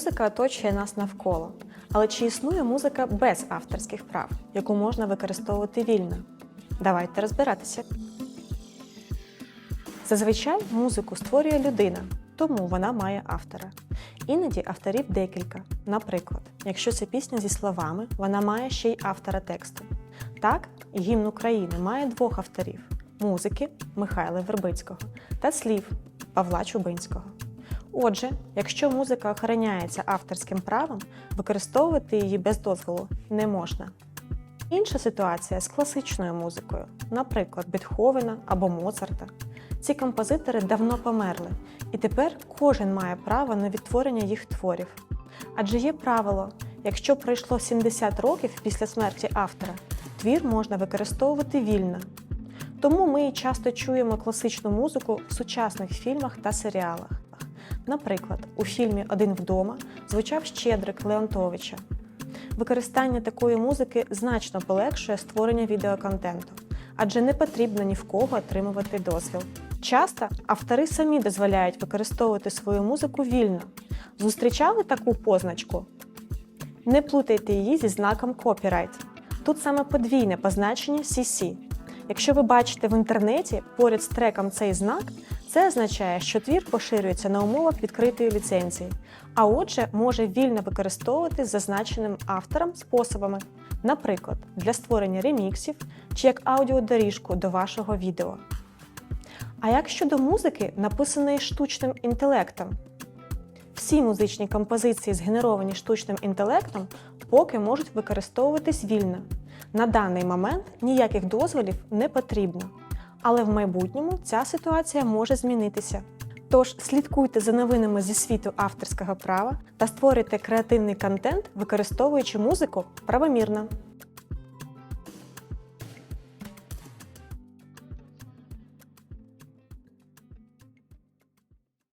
Музика оточує нас навколо. Але чи існує музика без авторських прав, яку можна використовувати вільно? Давайте розбиратися. Зазвичай музику створює людина, тому вона має автора. Іноді авторів декілька. Наприклад, якщо це пісня зі словами, вона має ще й автора тексту. Так, гімн України має двох авторів музики Михайла Вербицького та слів Павла Чубинського. Отже, якщо музика охороняється авторським правом, використовувати її без дозволу не можна. Інша ситуація з класичною музикою, наприклад, Бетховена або Моцарта. Ці композитори давно померли, і тепер кожен має право на відтворення їх творів. Адже є правило: якщо пройшло 70 років після смерті автора, твір можна використовувати вільно. Тому ми часто чуємо класичну музику в сучасних фільмах та серіалах. Наприклад, у фільмі Один вдома звучав Щедрик Леонтовича. Використання такої музики значно полегшує створення відеоконтенту, адже не потрібно ні в кого отримувати дозвіл. Часто автори самі дозволяють використовувати свою музику вільно. Зустрічали таку позначку? Не плутайте її зі знаком копірайт. Тут саме подвійне позначення CC. Якщо ви бачите в інтернеті поряд з треком цей знак, це означає, що твір поширюється на умовах відкритої ліцензії, а отже, може вільно використовувати зазначеним автором способами, наприклад, для створення реміксів чи як аудіодоріжку до вашого відео. А як щодо музики, написаної штучним інтелектом? Всі музичні композиції, згенеровані штучним інтелектом, поки можуть використовуватись вільно. На даний момент ніяких дозволів не потрібно. Але в майбутньому ця ситуація може змінитися. Тож слідкуйте за новинами зі світу авторського права та створюйте креативний контент, використовуючи музику правомірно.